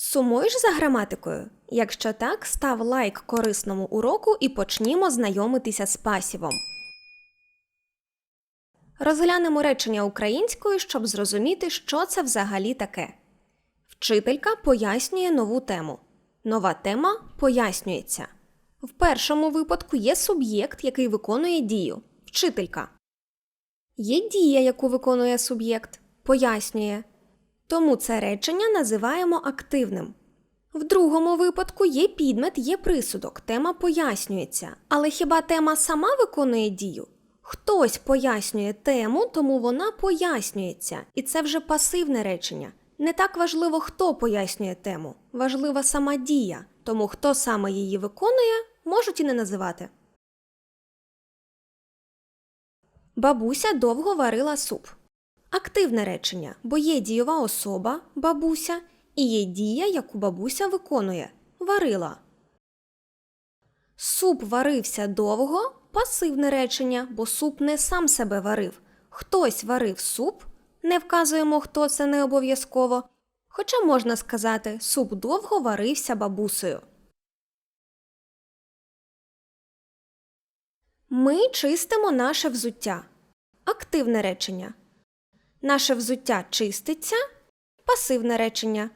Сумуєш за граматикою? Якщо так, став лайк корисному уроку і почнімо знайомитися з пасівом. Розглянемо речення українською, щоб зрозуміти, що це взагалі таке. Вчителька пояснює нову тему. Нова тема пояснюється. В першому випадку є суб'єкт, який виконує дію вчителька. Є дія, яку виконує суб'єкт, пояснює. Тому це речення називаємо активним. В другому випадку є підмет, є присудок, тема пояснюється. Але хіба тема сама виконує дію? Хтось пояснює тему, тому вона пояснюється, і це вже пасивне речення. Не так важливо, хто пояснює тему, важлива сама дія, тому хто саме її виконує, можуть і не називати. Бабуся довго варила суп. Активне речення, бо є дієва особа бабуся і є дія, яку бабуся виконує варила. Суп варився довго пасивне речення, бо суп не сам себе варив. Хтось варив суп, не вказуємо, хто це не обов'язково. Хоча можна сказати, суп довго варився бабусею. Ми чистимо наше взуття. Активне речення. Наше взуття чиститься пасивне речення.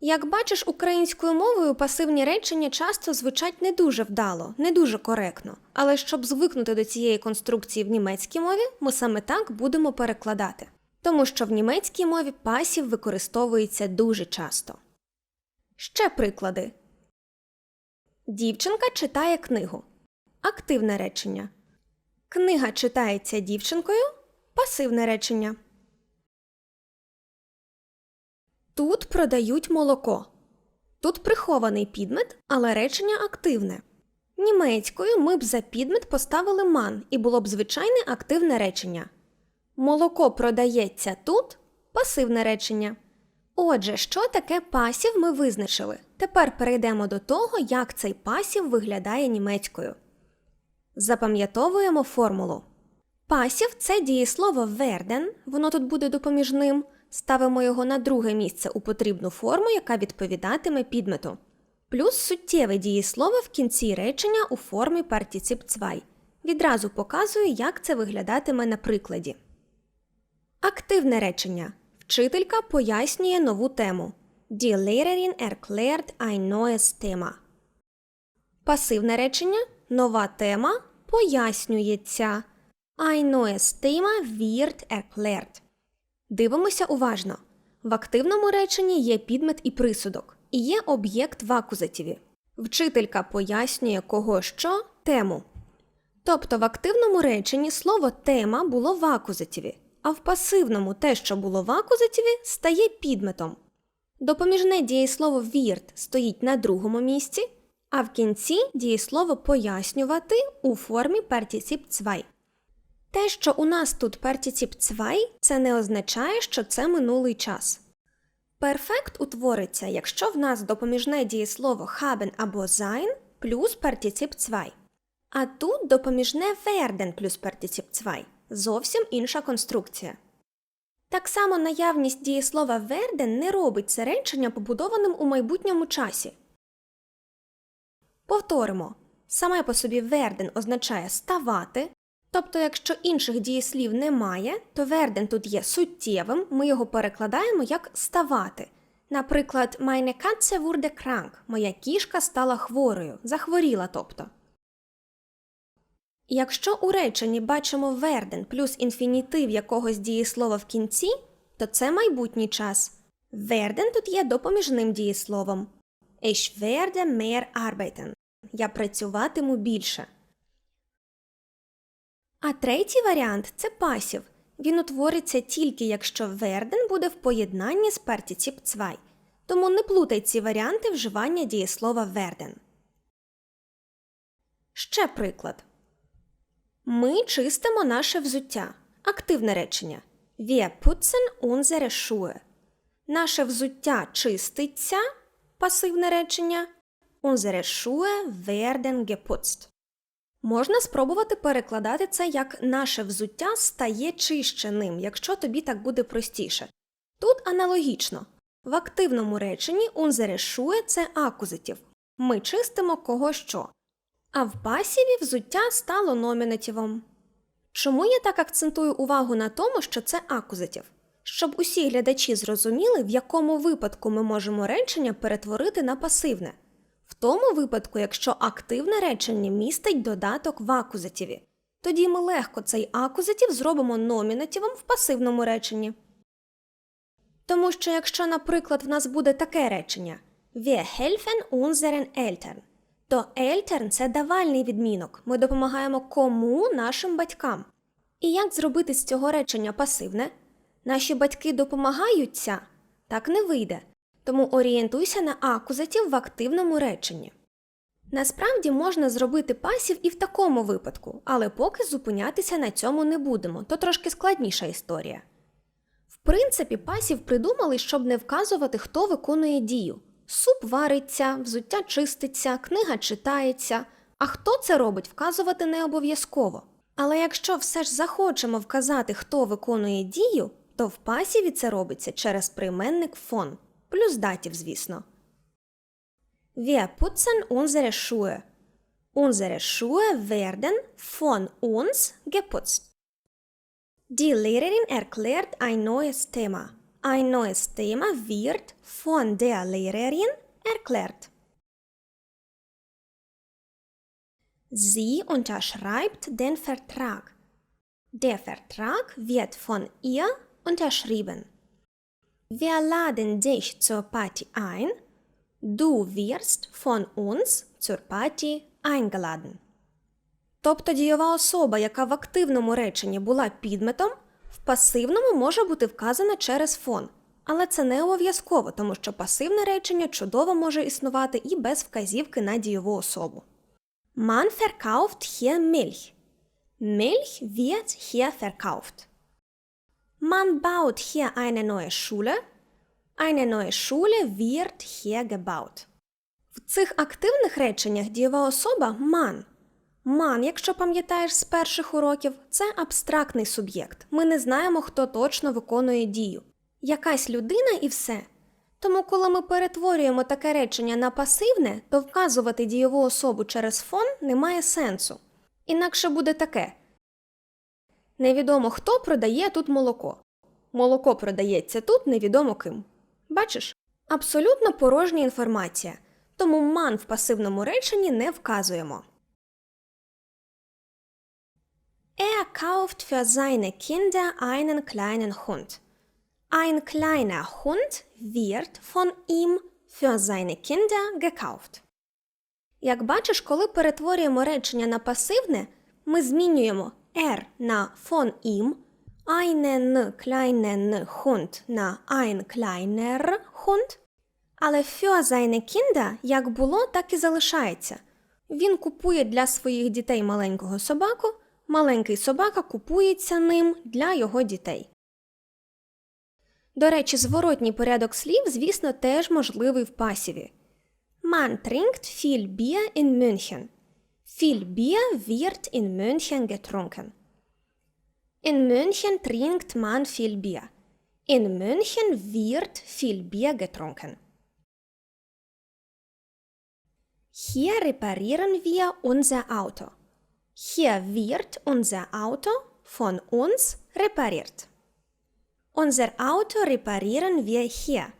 Як бачиш, українською мовою пасивні речення часто звучать не дуже вдало, не дуже коректно. Але щоб звикнути до цієї конструкції в німецькій мові, ми саме так будемо перекладати. Тому що в німецькій мові пасів використовується дуже часто. Ще приклади. Дівчинка читає книгу. Активне речення. Книга читається дівчинкою. Пасивне речення. Тут продають молоко. Тут прихований підмет, але речення активне. Німецькою ми б за підмет поставили ман і було б звичайне активне речення. Молоко продається тут пасивне речення. Отже, що таке пасів ми визначили. Тепер перейдемо до того, як цей пасів виглядає німецькою. Запам'ятовуємо формулу. Пасів це дієслово werden, воно тут буде допоміжним. Ставимо його на друге місце у потрібну форму, яка відповідатиме підмету. Плюс суттєве дієслово в кінці речення у формі партіцип цвай. Відразу показую, як це виглядатиме на прикладі. Активне речення. Вчителька пояснює нову тему. Die Lehrerin erklärt ein neues Thema. Пасивне речення. Нова тема пояснюється. Ein neues Thema wird erklärt. Дивимося уважно. В активному реченні є підмет і присудок, і є об'єкт в акузативі. Вчителька пояснює кого що тему. Тобто в активному реченні слово тема було в акузативі, а в пасивному те, що було в акузативі, стає підметом. Допоміжне дієслово вірт стоїть на другому місці, а в кінці дієслово пояснювати у формі партіцип цвай. Те, що у нас тут партіцип цвай, це не означає, що це минулий час. Перфект утвориться, якщо в нас допоміжне дієслово haben або sein плюс партіцип цвай. А тут допоміжне werden плюс партіцип цвай. Зовсім інша конструкція. Так само наявність дієслова werden не робить це речення побудованим у майбутньому часі. Повторимо. Саме по собі werden означає ставати, Тобто, якщо інших дієслів немає, то верден тут є суттєвим, ми його перекладаємо як ставати. Наприклад, meine Katze wurde krank – моя кішка стала хворою, захворіла тобто. Якщо у реченні бачимо верден плюс інфінітив якогось дієслова в кінці, то це майбутній час. Верден тут є допоміжним дієсловом. Ich werde mehr arbeiten. Я працюватиму більше. А третій варіант це пасів. Він утвориться тільки якщо верден буде в поєднанні з партіцип цвай. Тому не плутай ці варіанти вживання дієслова верден. Ще приклад. Ми чистимо наше взуття. Активне речення. Wir putzen unsere Schuhe. Наше взуття чиститься. Пасивне речення. Unsere Schuhe werden geputzt. Можна спробувати перекладати це як наше взуття стає чищеним, якщо тобі так буде простіше. Тут аналогічно. В активному реченні unsere Schuhe – це акузатив. Ми чистимо кого що. А в пасіві взуття стало номінативом. Чому я так акцентую увагу на тому, що це акузатив? Щоб усі глядачі зрозуміли, в якому випадку ми можемо речення перетворити на пасивне. Тому випадку, якщо активне речення містить додаток в акузативі, тоді ми легко цей акузатив зробимо номінативом в пасивному реченні. Тому що якщо, наприклад, в нас буде таке речення Wir helfen unseren Eltern, то Eltern – це давальний відмінок. Ми допомагаємо кому нашим батькам. І як зробити з цього речення пасивне? Наші батьки допомагаються? Так не вийде. Тому орієнтуйся на акузатив в активному реченні. Насправді можна зробити пасів і в такому випадку, але поки зупинятися на цьому не будемо, то трошки складніша історія. В принципі, пасів придумали, щоб не вказувати, хто виконує дію. Суп вариться, взуття чиститься, книга читається. А хто це робить, вказувати не обов'язково. Але якщо все ж захочемо вказати, хто виконує дію, то в пасіві це робиться через прийменник фон, плюс датів, звісно. Wir putzen unsere Schuhe. Unsere Schuhe werden von uns geputzt. Die Lehrerin erklärt ein neues Thema. Ein neues Thema wird von der Lehrerin erklärt. Sie unterschreibt den Vertrag. Der Vertrag wird von ihr unterschrieben. Wir laden dich zur Party ein. Du wirst von uns zur Party eingeladen. Тобто дієва особа, яка в активному реченні була підметом, в пасивному може бути вказана через фон. Але це не обов'язково, тому що пасивне речення чудово може існувати і без вказівки на дієву особу. Man verkauft hier Milch. Milch wird hier verkauft. Man baut hier eine neue Schule. Eine neue Schule wird hier gebaut. В цих активних реченнях дієва особа man. Man, якщо пам'ятаєш з перших уроків, це абстрактний суб'єкт. Ми не знаємо, хто точно виконує дію. Якась людина і все. Тому, коли ми перетворюємо таке речення на пасивне, то вказувати дієву особу через фон немає сенсу. Інакше буде таке: Невідомо хто продає тут молоко. Молоко продається тут невідомо ким. Бачиш? Абсолютно порожня інформація, тому ман в пасивному реченні не вказуємо. Er kauft für seine Kinder einen kleinen Hund. Ein kleiner Hund wird von ihm für seine Kinder gekauft. Як бачиш, коли перетворюємо речення на пасивне, ми змінюємо er на von ihm, einen kleinen Hund на ein kleiner Hund, але für seine Kinder як було, так і залишається. Він купує для своїх дітей маленького собаку, маленький собака купується ним для його дітей. До речі, зворотній порядок слів, звісно, теж можливий в пасіві. Man trinkt viel Bier in München. Viel Bier wird in München getrunken. In München trinkt man viel Bier. In München wird viel Bier getrunken. Hier reparieren wir unser Auto. Hier wird unser Auto von uns repariert. Unser Auto reparieren wir hier.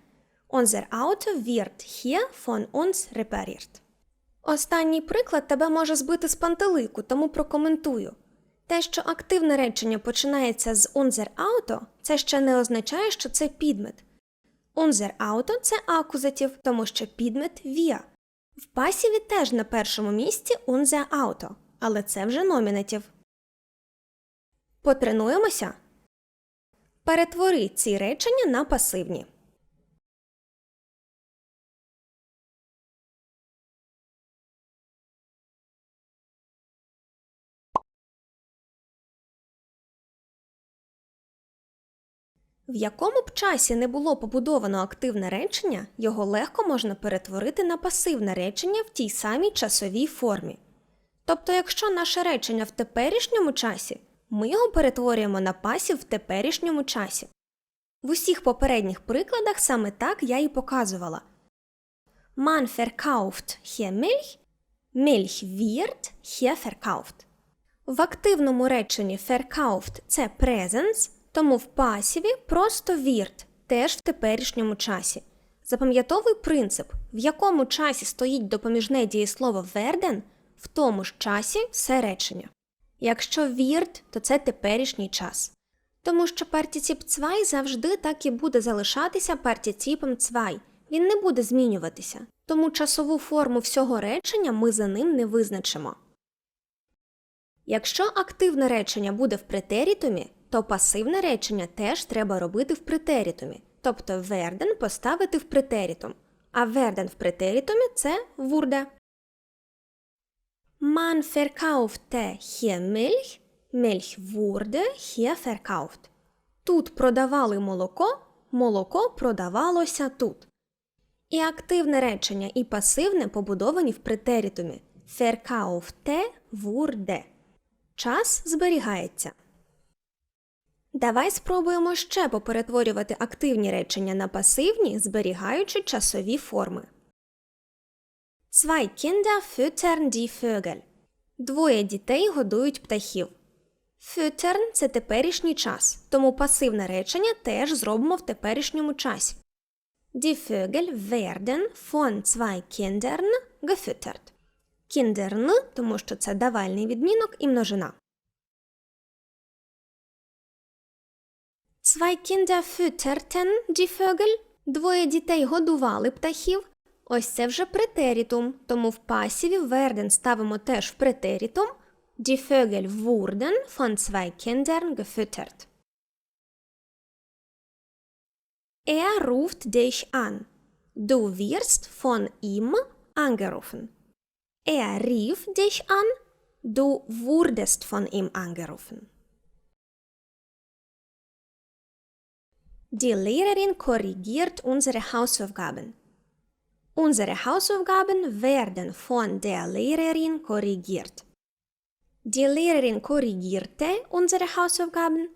Unser Auto wird hier von uns repariert. Останній приклад тебе може збити з пантелику, тому прокоментую. Те, що активне речення починається з unser Auto, це ще не означає, що це підмет. Unser Auto – це акузатив, тому що підмет wir. В пасіві теж на першому місці unser Auto, але це вже номінатив. Потренуємося? Перетвори ці речення на пасивні. В якому б часі не було побудовано активне речення, його легко можна перетворити на пасивне речення в тій самій часовій формі. Тобто, якщо наше речення в теперішньому часі, ми його перетворюємо на пасів в теперішньому часі. В усіх попередніх прикладах саме так я і показувала. Man verkauft hier Milch, Milch wird hier verkauft. В активному реченні verkauft – це presence, тому в пасіві просто wird, теж в теперішньому часі. Запам'ятовуй принцип, в якому часі стоїть допоміжне дієслово werden, в тому ж часі все речення. Якщо wird, то це теперішній час. Тому що партіціп цвай завжди так і буде залишатися партіціпом цвай. Він не буде змінюватися. Тому часову форму всього речення ми за ним не визначимо. Якщо активне речення буде в претерітумі, то пасивне речення теж треба робити в претерітумі, тобто werden поставити в претерітум, а werden в претерітумі це вурде. Man verkaufte hier Milch, Milch wurde hier verkauft. Тут продавали молоко, молоко продавалося тут. І активне речення, і пасивне побудовані в претерітумі. Verkaufte wurde. Час зберігається. Давай спробуємо ще поперетворювати активні речення на пасивні, зберігаючи часові форми. Zwei Kinder füttern die Vögel. Двоє дітей годують птахів. Füttern – це теперішній час, тому пасивне речення теж зробимо в теперішньому часі. Die Vögel werden von zwei Kindern gefüttert. Kindern, тому що це давальний відмінок і множина. Zwei Kinder fütterten die Vögel. Двоє дітей годували птахів. Ось це вже претерітум, тому в пасіві werden ставимо теж в претерітум. Die Vögel wurden von zwei Kindern gefüttert. Er ruft dich an. Du wirst von ihm angerufen. Er rief dich an. Du wurdest von ihm angerufen. Die Lehrerin korrigiert unsere Hausaufgaben. Unsere Hausaufgaben werden von der Lehrerin korrigiert. Die Lehrerin korrigierte unsere Hausaufgaben.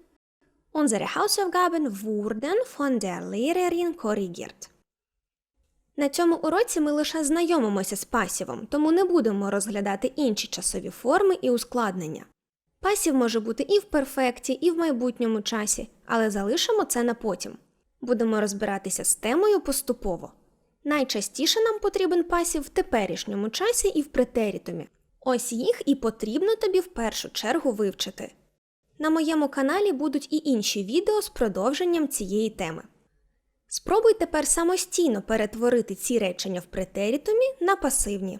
Unsere Hausaufgaben wurden von der Lehrerin korrigiert. На цьому уроці ми лише знайомимося з пасівом, тому не будемо розглядати інші часові форми і ускладнення. Пасів може бути і в перфекті, і в майбутньому часі, але залишимо це на потім. Будемо розбиратися з темою поступово. Найчастіше нам потрібен пасів в теперішньому часі і в претерітумі. Ось їх і потрібно тобі в першу чергу вивчити. На моєму каналі будуть і інші відео з продовженням цієї теми. Спробуй тепер самостійно перетворити ці речення в претерітумі на пасивні.